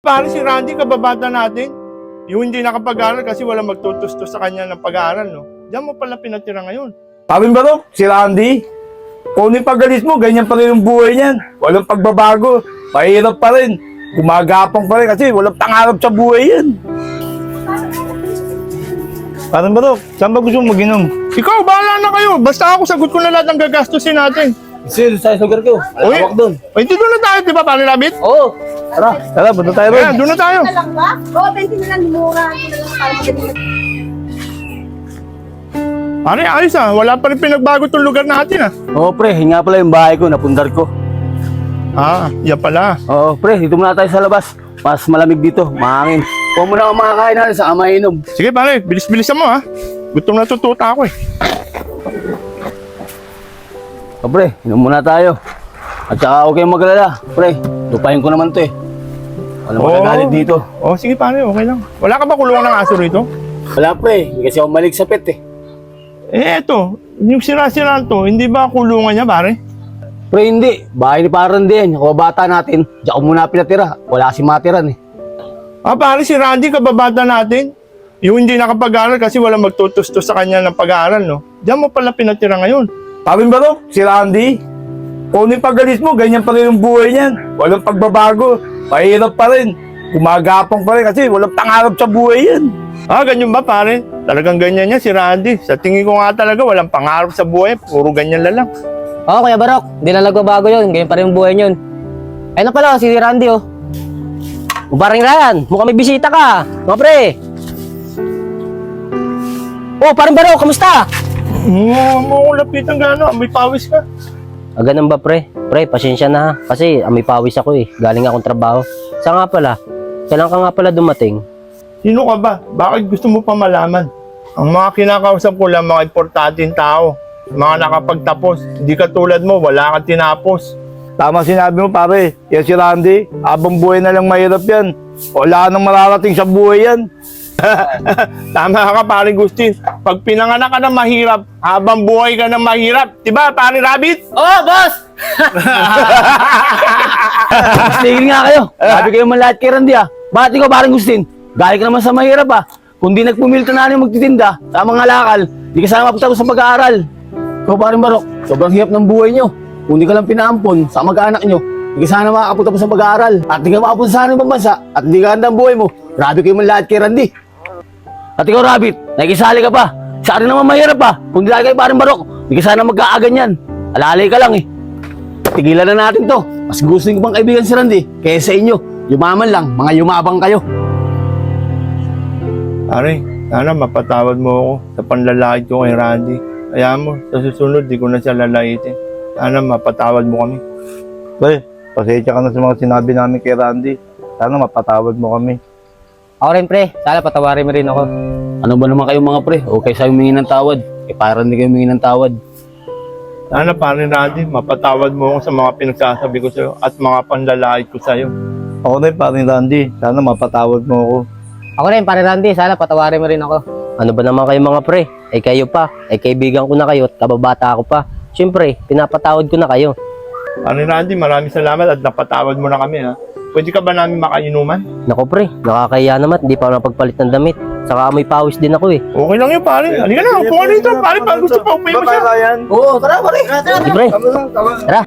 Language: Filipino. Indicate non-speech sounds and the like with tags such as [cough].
Pare si Randy, kababata natin. Yung hindi nakapag-aral kasi walang magtutustos sa kanya ng pag-aaral, no? Diyan mo pala pinatira ngayon. Sabi ba no? Si Randy? Kung yung pagalis mo, ganyan pa rin yung buhay niyan. Walang pagbabago. Mahirap pa rin. Gumagapang pa rin kasi walang pangarap sa buhay yan. Parang ba Saan ba gusto mo mag-inom? Ikaw, bahala na kayo. Basta ako, sagot ko na lahat ng gagastusin natin. Sir, sa lugar ko. Uy, Uy, hindi doon na tayo, di ba, Pare Rabbit? Oo. Tara, tara, punta tayo ron. Kaya, doon na tayo. na lang ba? Oo, 20 na lang. Mura. Pare, ayos ah. Wala pa rin pinagbago itong lugar natin ah. Oo, pre. Yun nga pala yung bahay ko, napundar ko. Ah, yan pala. Oo, pre. Dito muna tayo sa labas. Mas malamig dito, mahangin. Huwag mo na ako makakain natin sa amainom. Sige, pare, bilis-bilisan mo ah. Gutom na tututa ako eh. O, pre, inom muna tayo. At saka huwag kayong magalala. Pre, lupahin ko naman to eh. Walang Oo. magagalit dito. Oh, sige pare, okay lang. Wala ka ba kulungan ng aso rito? Wala pre, hindi kasi ako malig sa pet eh. Eh, eto. Yung sira-sira to, hindi ba kulungan niya, pare? Pre, hindi. Bahay ni Paran din. Yung bata natin, diyan ko muna pinatira. Wala kasi matiran eh. Ah, pare, si Randy, kababata natin. Yung hindi nakapag-aral kasi walang magtutustos sa kanya ng pag-aaral, no? Diyan mo pala pinatira ngayon. Sabi ba no? Si Randy? Kung yung pagalis mo, ganyan pa rin yung buhay niyan. Walang pagbabago. Mahirap pa rin. Gumagapang pa rin kasi walang pangarap sa buhay yan. Ah, ganyan ba, pare? Talagang ganyan niya si Randy. Sa tingin ko nga talaga, walang pangarap sa buhay. Puro ganyan na lang. Oo, Kuya Barok. Hindi na nagbabago yun. Ganyan pa rin yung buhay yun. Ayun na pala, si Randy, oh. O paring Ryan, mukhang may bisita ka. Mga pre. Oh, paring Barok, kamusta? Mo kung lapitan gano'n, may pawis ka. Ah, ganun ba, pre? Pre, pasensya na ha. Kasi amoy pawis ako eh. Galing akong trabaho. Sa nga pala, kailan ka nga pala dumating? Sino ka ba? Bakit gusto mo pa malaman? Ang mga kinakausap ko lang mga importanteng tao. Mga nakapagtapos. Hindi ka tulad mo, wala kang tinapos. Tama sinabi mo pare. Yan si Randy. Abang buhay na lang mahirap yan. Wala nang mararating sa buhay yan. [laughs] Tama ka, paring Gustin. Pag pinanganak ka ng mahirap, habang buhay ka ng mahirap. Diba, paring Rabbit? Oh, boss! [laughs] Tigil nga kayo. Sabi kayo man lahat kay Randy ah. Bakit ikaw parang Gustin? Galing ka naman sa mahirap ah. Kung di nagpumilta na yung magtitinda sa mga lakal, di ka sana mapagtapos sa pag-aaral. Ikaw parang Barok, sobrang hirap ng buhay nyo. Kung di ka lang pinaampon sa mag-anak nyo, di ka sana makakapagtapos sa pag-aaral. At di ka makapunta sa ibang bansa, at di ka handa ang buhay mo. Grabe kayo man lahat kay Randy. At ikaw, Rabbit, nakikisali ka pa. Sa akin naman mahirap pa. Kung di kayo parang Barok, di ka sana mag-aagan yan. Alalay ka lang eh. Tigilan na natin to. Mas gusto ko pang kaibigan si Randy kaysa sa inyo. Yumaman lang, mga yumabang kayo. Pare, sana mapatawad mo ako sa panlalait ko kay Randy. Kaya mo, sa susunod, di ko na siya lalaitin. Sana mapatawad mo kami. Pre, pasensya ka na sa mga sinabi namin kay Randy. Sana mapatawad mo kami. Ako rin, pre. Sana patawarin mo rin ako. Ano ba naman kayo mga pre? Okay sa humingi ng tawad. Eh para hindi kayo humingi ng tawad. Sana pare Randy, mapatawad mo ako sa mga pinagsasabi ko sa'yo at mga panlalait ko sa'yo. Ako rin paring Randy. Sana mapatawad mo ako. Ako rin, pare Randy. Sana patawarin mo rin ako. Ano ba naman kayo mga pre? Ay kayo pa. Ay kaibigan ko na kayo at kababata ako pa. Siyempre, pinapatawad ko na kayo. Pare Randy, maraming salamat at napatawad mo na kami ha. Pwede ka ba namin makainuman? Nako pre, nakakahiya naman. Hindi pa ako napagpalit ng damit. Saka amoy pawis din ako eh. Okay lang yun pare. Halika na, upo ka dito pare. Pag gusto pa, upayin mo siya. Ryan. Oo, tara pare. Tara, Sige pre, tara.